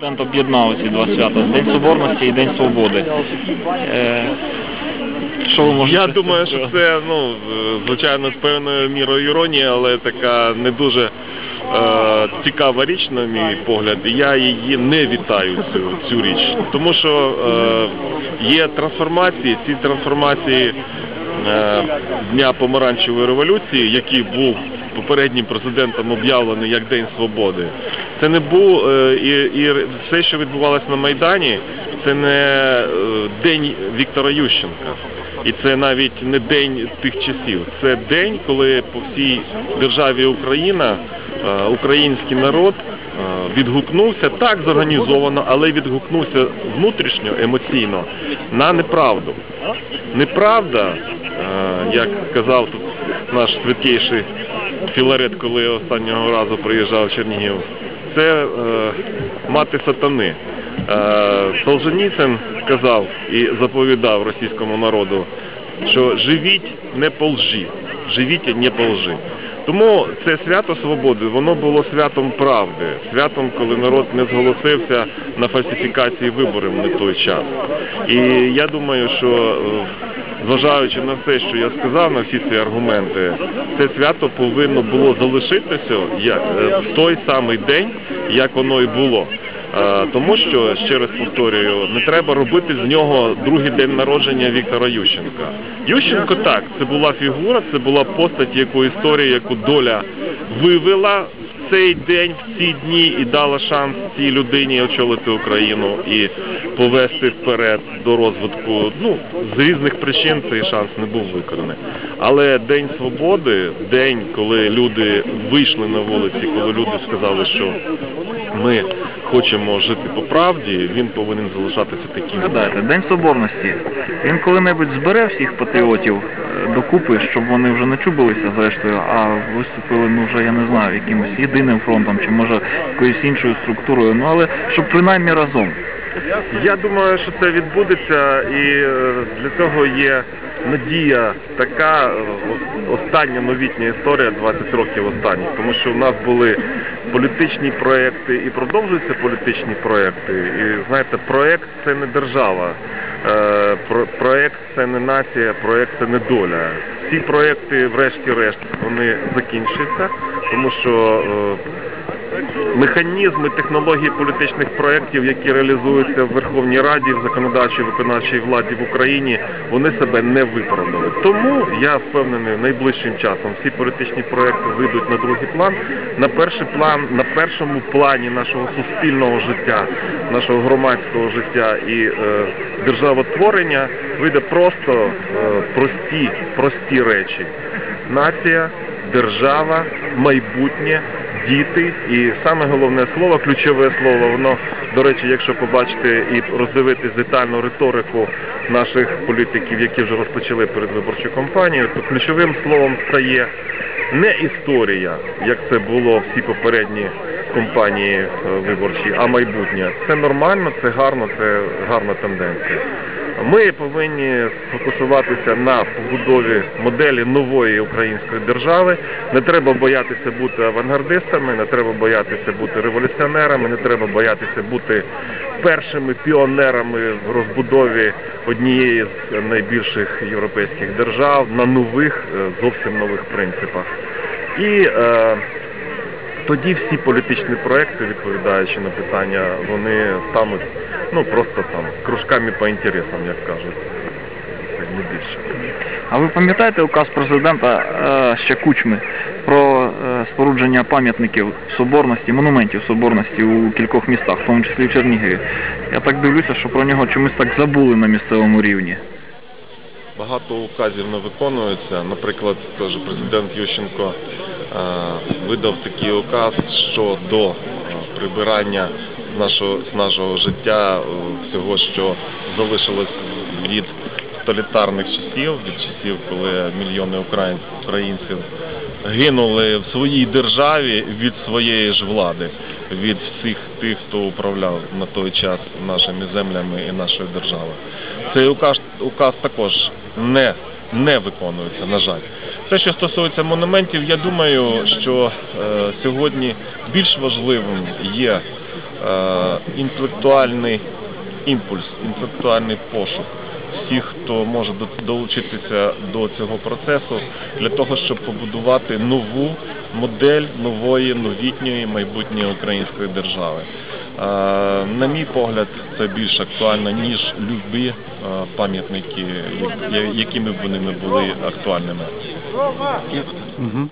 Президент об'єднав ці два свята День Соборності і День Свободи. Е, що ви можете Я думаю, що це ну звичайно з певною мірою іронії, але така не дуже е, цікава річ, на мій погляд. І я її не вітаю цю, цю річ, тому що е, є трансформації. Ці трансформації е, дня помаранчевої революції, який був попереднім президентом об'явлений як День Свободи. Це не був е, і, і все, що відбувалося на Майдані, це не е, день Віктора Ющенка. І це навіть не день тих часів. Це день, коли по всій державі Україна, е, український народ відгукнувся так зорганізовано, але відгукнувся внутрішньо, емоційно на неправду. Неправда, як казав тут наш святкейший Філарет, коли останнього разу приїжджав в Чернігів, це е, мати сатани. Е, Солженіцин сказав і заповідав російському народу, що живіть не по лжі, живіть не по лжи. Тому це свято свободи, воно було святом правди, святом, коли народ не зголосився на фальсифікації виборів на той час. І я думаю, що зважаючи на все, що я сказав, на всі ці аргументи, це свято повинно було залишитися е, в той самий день, як воно і було. Е, Тому що, ще раз повторюю, не треба робити з нього другий день народження Віктора Ющенка. Ющенко так, це була фігура, це була постать, яку історія, яку доля вивела цей день, в ці дні і дала шанс цій людині очолити Україну і повести вперед до розвитку. Ну, з різних причин цей шанс не був виконаний. Але День Свободи, день, коли люди вийшли на вулиці, коли люди сказали, що ми хочемо жити по правді, він повинен залишатися таким. Згадайте, День Соборності. Він коли-небудь збере всіх патріотів е, докупи, щоб вони вже не чубилися зрештою, а виступили, ну вже я не знаю, якимось єдиним фронтом, чи може якоюсь іншою структурою, ну але щоб принаймні разом. Я думаю, що це відбудеться, і е, для цього є надія така е, остання новітня історія 20 років останніх, тому що в нас були політичні проекти і продовжуються політичні проекти. І знаєте, проект це не держава, е, проект це не нація, проект це не доля. Ці проекти, врешті-решт, вони закінчаться, тому що. Механізми, технології політичних проєктів, які реалізуються в Верховній Раді, в законодавчій виконавчій владі в Україні, вони себе не виправдали. Тому я впевнений, найближчим часом всі політичні проєкти вийдуть на другий план. На перший план, на першому плані нашого суспільного життя, нашого громадського життя і е, державотворення вийде просто е, прості, прості речі. Нація, держава, майбутнє, діти і саме головне слово, ключове слово, воно, до речі, якщо побачити і роздивитись детальну риторику наших політиків, які вже розпочали передвиборчу кампанію, то ключовим словом стає не історія, як це було всі попередні кампанії е, виборчі, а майбутнє. Це нормально, це гарно, це гарна тенденція. Ми повинні сфокусуватися на побудові моделі нової української держави. Не треба боятися бути авангардистами, не треба боятися бути революціонерами, не треба боятися бути першими піонерами в розбудові однієї з найбільших європейських держав на нових, е, зовсім нових принципах. І е, тоді всі політичні проекти, відповідаючи на питання, вони стануть ну просто там кружками по інтересам, як кажуть. Це не більше. А ви пам'ятаєте указ президента е, ще Кучми про е, спорудження пам'ятників соборності, монументів соборності у кількох містах, в тому числі в Чернігові? Я так дивлюся, що про нього чомусь так забули на місцевому рівні. Багато указів не виконується. Наприклад, теж президент Ющенко видав такий указ щодо е, прибирання з нашого, з нашого життя е, всього, що залишилось від тоталітарних часів, від часів, коли мільйони україн- українців гинули в своїй державі від своєї ж влади, від всіх тих, хто управляв на той час нашими землями і нашою державою. Цей указ, указ також не, не виконується, на жаль. Те, що стосується монументів, я думаю, що е, сьогодні більш важливим є е, інтелектуальний імпульс, інтелектуальний пошук всіх, хто може до- долучитися до цього процесу для того, щоб побудувати нову модель нової новітньої майбутньої української держави. Е, На мій погляд, це більш актуально, ніж любі е, пам'ятники, якими б вони не були актуальними. Угу.